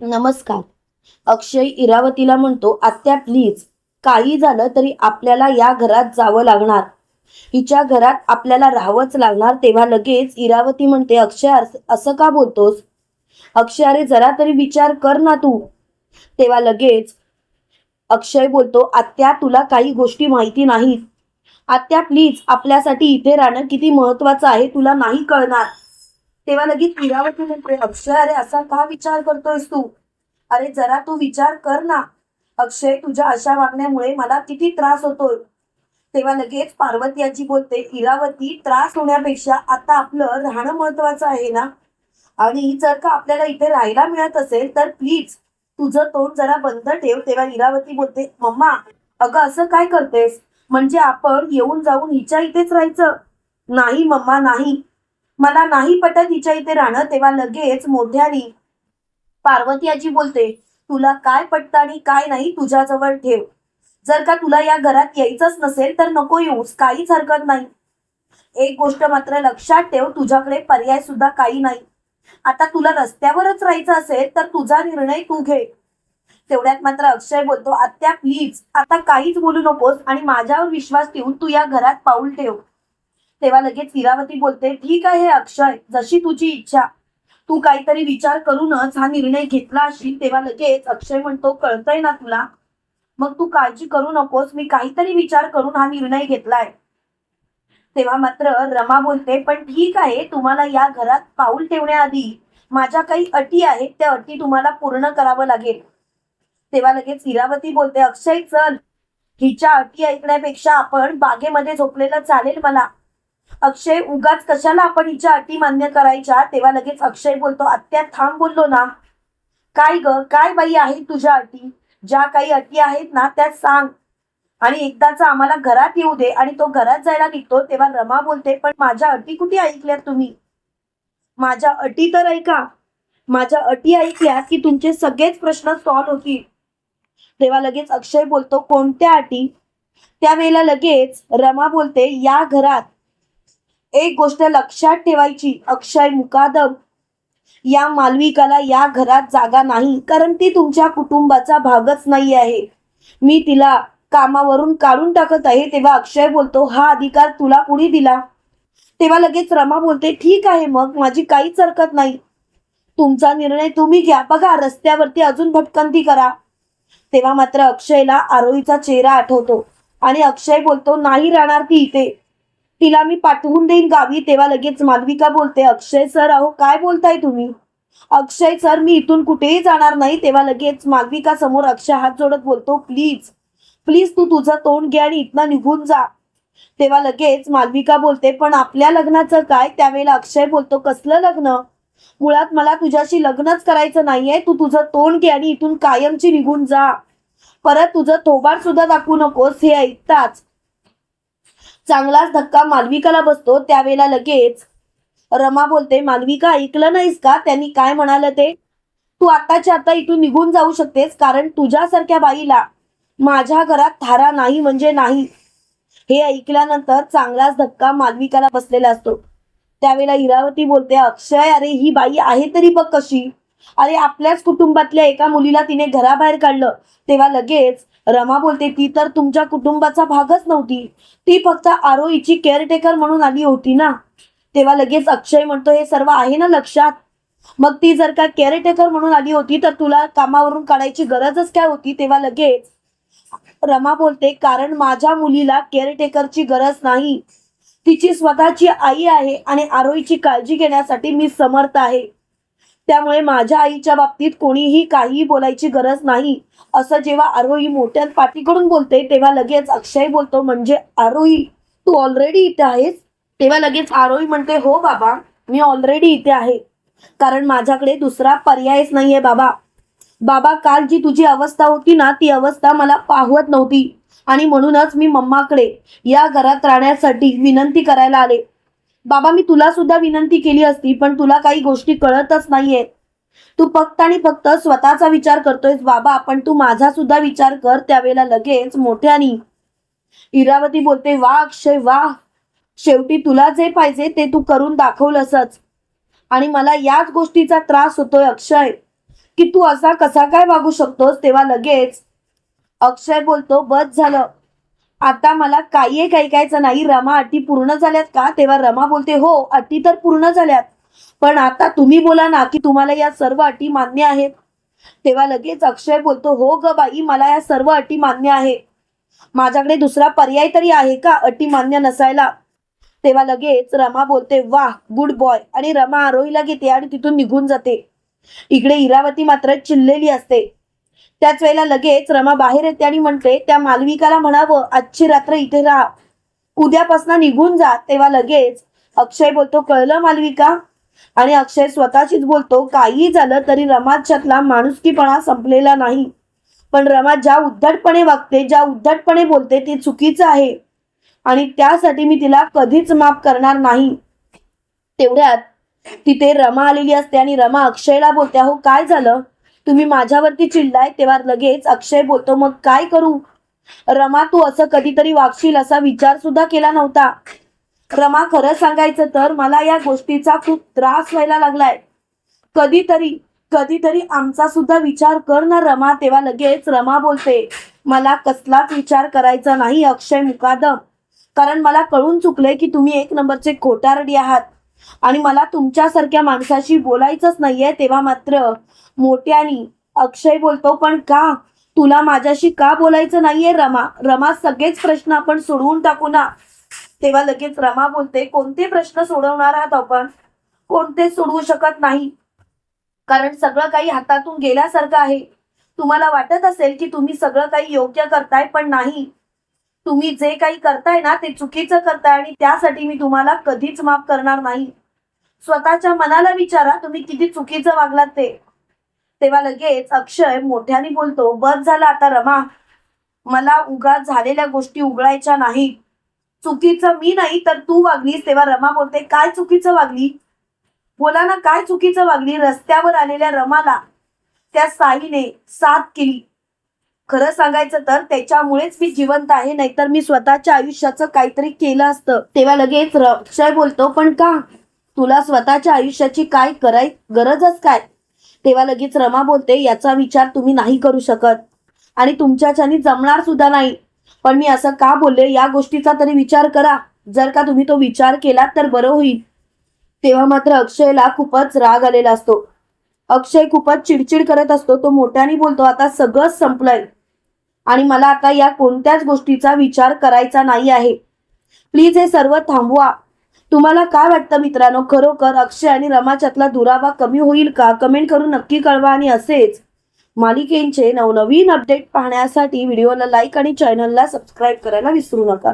नमस्कार. अक्षय इरावतीला म्हणतो आत्या प्लीज काही झालं तरी आपल्याला या घरात जावं लागणार. हिच्या घरात आपल्याला राहावंच लागणार. तेव्हा लगेच इरावती म्हणते अक्षय असं का बोलतोस? अक्षय अरे जरा तरी विचार कर ना तू. तेव्हा लगेच अक्षय बोलतो आत्या तुला काही गोष्टी माहिती नाहीत. आत्या प्लीज आपल्यासाठी इथे राहणं किती महत्वाचं आहे तुला नाही कळणार. तेव्हा लगेच इरावती म्हणते अक्षय अरे असा का विचार करतोयस तू? अरे जरा तू विचार कर ना. अक्षय तुझ्या अशा वागण्यामुळे मला किती त्रास होतोय. तेव्हा लगेच पार्वती आजी बोलते इरावती त्रास होण्यापेक्षा आता आपलं राहणं महत्वाचं आहे ना? आणि जर का आपल्याला इथे राहायला मिळत असेल तर प्लीज तुझं तोंड जरा बंद ठेव. तेव्हा इरावती बोलते मम्मा अगं असं काय करतेस? म्हणजे आपण येऊन जाऊन हिच्या इथेच राहायचं? नाही मम्मा नाही. मला नाही पटत हिच्या इथे राहणं तेव्हा लगेच मोठ्यानी पार्वती आजी बोलते तुला काय पटतं आणि काय नाही तुझ्याजवळ ठेव. जर का तुला या घरात यायचंच नसेल तर नको येऊस काहीच हरकत नाही. एक गोष्ट मात्र लक्षात ठेव तुझ्याकडे पर्याय सुद्धा काही नाही. आता तुला रस्त्यावरच राहायचं असेल तर तुझा निर्णय तू घे. तेवढ्यात मात्र अक्षय बोलतो आत्या प्लीज आता काहीच बोलू नकोस आणि माझ्यावर विश्वास ठेवून तू या घरात पाऊल ठेव. तेव्हा लगेच इरावती बोलते ठीक आहे अक्षय जशी तुझी इच्छा. तू काहीतरी विचार करूनच हा निर्णय घेतला असशील. तेव्हा लगेच अक्षय म्हणतो कळतंय ना तुला? मग तू काळजी करू नकोस मी काहीतरी विचार करून हा निर्णय घेतलाय. तेव्हा मात्र रमा बोलते पण ठीक आहे तुम्हाला या घरात पाऊल ठेवण्याआधी माझ्या काही अटी आहेत त्या अटी तुम्हाला पूर्ण करावं लागेल. तेव्हा लगेच इरावती बोलते अक्षय चल. हिच्या अटी ऐकण्यापेक्षा आपण बागेमध्ये झोपलेलं चालेल मला. अक्षय उगाच कशाला आपण हिच्या अटी मान्य करायच्या? तेव्हा लगेच अक्षय बोलतो आत्या थांब बोललो ना. काय ग? काय बाई आहे तुझ्या अटी? ज्या काही अटी आहेत ना त्या सांग. आणि एकदाच आम्हाला घरात येऊ दे. आणि तो घरात जायला निघतो तेव्हा रमा बोलते पण माझ्या अटी कुठे ऐकल्यात तुम्ही? माझ्या अटी तर ऐका. माझ्या अटी ऐकल्या की तुमचे सगळेच प्रश्न सॉल्व्ह होतील. तेव्हा लगेच अक्षय बोलतो कोणत्या अटी? त्यावेळेला लगेच रमा बोलते या घरात एक गोष्ट लक्षात ठेवायची अक्षय मुकादम या मालविकाला या घरात जागा नाही कारण ती तुमच्या कुटुंबाचा भागच नाही आहे. मी तिला कामावरून काढून टाकत आहे तेव्हा अक्षय बोलतो हा अधिकार तुला कुणी दिला? तेव्हा लगेच रमा बोलते ठीक आहे मग माझी काहीच हरकत नाही. तुमचा निर्णय तुम्ही घ्या बघा रस्त्यावरती अजून भटकंती करा. तेव्हा मात्र अक्षयला आरोहीचा चेहरा आठवतो आणि अक्षय बोलतो नाही राहणार ती इथे. तिला मी पाठवून देईन गावी. तेव्हा लगेच मालविका बोलते अक्षय सर अहो काय बोलताय तुम्ही? अक्षय सर मी इथून कुठेही जाणार नाही. तेव्हा लगेच मालविका समोर अक्षय हात जोडत बोलतो प्लीज प्लीज तू तुझं तोंड घे आणि इथनं निघून जा. तेव्हा लगेच मालविका बोलते पण आपल्या लग्नाचं काय? त्यावेळेला अक्षय बोलतो कसलं लग्न? मुळात मला तुझ्याशी लग्नच करायचं नाहीये. तू तुझं तोंड घे आणि इथून कायमची निघून जा. परत तुझं थोबाड सुद्धा दाखवू नकोस. हे ऐकताच चांगलाच धक्का मालविकाला बसतो त्यावेळेला लगेच रमा बोलते मालविका ऐकलं नाहीस का? त्यांनी काय म्हणालं ते? तू आताच्या आता इथून निघून जाऊ शकतेस कारण तुझ्यासारख्या बाईला माझ्या घरात थारा नाही म्हणजे नाही. हे ऐकल्यानंतर चांगलाच धक्का मालविकाला बसलेला असतो. त्यावेळेला इरावती बोलते अक्षय अरे ही बाई आहे तरी बघ कशी. अरे आपल्याच कुटुंबातल्या एका मुलीला तिने घराबाहेर काढलं तेव्हा लगेच रमा बोलते ती तर तुमच्या कुटुंबाचा भागच नव्हती. ती फक्त आरोईची केअरटेकर म्हणून आली होती ना. तेव्हा लगेच अक्षय म्हणतो हे सर्व आहे ना लक्षात? मग ती जर का केअरटेकर म्हणून आली होती तर तुला कामावरून काढायची गरजच काय होती? तेव्हा लगेच रमा बोलते कारण माझ्या मुलीला केअरटेकरची गरज नाही. तिची स्वतःची आई आहे आणि आरोईची काळजी घेण्यासाठी मी समर्थ आहे. त्यामुळे माझ्या आईच्या बाबतीत कोणीही काहीही बोलायची गरज नाही. असं जेव्हा आरोही मोठ्या पाठीकडून बोलते तेव्हा लगेच अक्षय बोलतो म्हणजे आरोही तू ऑलरेडी इथे आहेस? तेव्हा लगेच आरोही म्हणते हो बाबा मी ऑलरेडी इथे आहे. कारण माझ्याकडे दुसरा पर्यायच नाहीये बाबा. बाबा काल जी तुझी अवस्था होती ना ती अवस्था मला पाहवत नव्हती. आणि म्हणूनच मी मम्माकडे या घरात राहण्यासाठी विनंती करायला आले. बाबा मी तुला सुद्धा विनंती केली असती पण तुला काही गोष्टी कळतच नाहीये. तू फक्त आणि फक्त स्वतःचा विचार करतोयस बाबा पण तू माझा सुद्धा विचार कर त्यावेळेला लगेच मोठ्यानी. इरावती बोलते वा अक्षय वा. शेवटी तुला जे पाहिजे ते तू करून दाखवलंसच. आणि मला याच गोष्टीचा त्रास होतोय अक्षय. की तू असा कसा काय वागू शकतोस तेव्हा लगेच. अक्षय बोलतो बस झालं. आता मला काही काही ऐकायचं नाही. रमा अटी पूर्ण झाल्यात का? तेव्हा रमा बोलते हो अटी तर पूर्ण झाल्यात. पण आता तुम्ही बोला ना की तुम्हाला या सर्व अटी मान्य आहेत. तेव्हा लगेच अक्षय बोलतो हो ग बाई मला या सर्व अटी मान्य आहे माझ्याकडे दुसरा पर्याय तरी आहे का अटी मान्य नसायला? तेव्हा लगेच रमा बोलते वाह गुड बॉय. आणि रमा आरोहीला घेते आणि तिथून निघून जाते. इकडे इरावती मात्र चिल्लेली असते. त्याच वेळेला लगेच रमा बाहेर येते आणि म्हणते त्या मालविकाला म्हणावं आजची रात्र इथे राहा. उद्यापासून निघून जा. तेव्हा लगेच अक्षय बोलतो कळलं मालविका? आणि अक्षय स्वतःशीच बोलतो काही झालं तरी रमाच्यातला माणुसकीपणा संपलेला नाही. पण रमा ज्या उद्धटपणे वागते ज्या उद्धटपणे बोलते ते चुकीचं आहे. आणि त्यासाठी मी तिला कधीच माफ करणार नाही. तेवढ्यात तिथे रमा आलेली असते आणि रमा अक्षयला बोलते हो काय झालं? तुम्ही माझ्यावरती चिडलाय तेव्हा लगेच अक्षय बोलतो मग काय करू? रमा तू असं कधीतरी वागशील असा विचार सुद्धा केला नव्हता. रमा खरं सांगायचं तर मला या गोष्टीचा खूप त्रास व्हायला लागलाय. कधीतरी कधीतरी आमचा सुद्धा विचार कर ना रमा. तेव्हा लगेच रमा बोलते मला कसलाच विचार करायचा नाही अक्षय मुकादम. कारण मला कळून चुकलंय की तुम्ही एक नंबरचे खोटारडी आहात. आणि मला तुमच्यासारख्या माणसाशी बोलायचंच नाहीये तेव्हा मात्र मोठ्यानी अक्षय बोलतो पण का? तुला माझ्याशी का बोलायचं नाहीये रमा? रमा सगळेच प्रश्न आपण सोडवून टाकू ना. तेव्हा लगेच रमा बोलते कोणते प्रश्न सोडवणार आहात आपण? कोणतेच सोडवू शकत नाही? कारण सगळं काही हातातून गेल्यासारखं आहे. तुम्हाला वाटत असेल की तुम्ही सगळं काही योग्य करताय पण नाही. तुम्ही जे काही करताय ना ते चुकीचं करताय आणि त्यासाठी मी तुम्हाला कधीच माफ करणार नाही. स्वतःच्या मनाला विचारा तुम्ही किती चुकीचं वागलात ते. तेव्हा लगेच अक्षय मोठ्याने बोलतो बस झालं आता रमा. मला उगा झालेल्या गोष्टी उघडायच्या नाही. चुकीचं मी नाही तर तू वागलीस. तेव्हा रमा बोलते काय चुकीचं वागली? बोला ना काय चुकीचं वागली? रस्त्यावर आलेल्या रमाला त्या साईने साथ केली खरं सांगायचं तर त्याच्यामुळेच मी जिवंत आहे नाहीतर मी स्वतःच्या आयुष्याचं काहीतरी केलं असतं. तेव्हा लगेच अक्षय बोलतो पण का? तुला स्वतःच्या आयुष्याची काय कराय गरजच काय? तेव्हा लगेच रमा बोलते याचा विचार तुम्ही नाही करू शकत. आणि तुमच्याच्यानी जमणार सुद्धा नाही. पण मी असं का बोलले? या गोष्टीचा तरी विचार करा. जर का तुम्ही तो विचार केला तर बरं होईल. तेव्हा मात्र अक्षयला खूपच राग आलेला असतो. अक्षय खूपच चिडचिड करत असतो तो मोठ्याने बोलतो आता सगळंच संपलंय. आणि मला आता या कोणत्याच गोष्टीचा विचार करायचा नाही आहे. प्लीज हे सर्व थांबवा. तुम्हाला काय वाटतं मित्रांनो? खरोखर अक्षय आणि रमाच्यातला दुरावा कमी होईल का? कमेंट करून नक्की कळवा आणि असेच मालिकेंचे नवनवीन अपडेट पाहण्यासाठी व्हिडिओला लाईक आणि चॅनलला सबस्क्राईब करायला विसरू नका.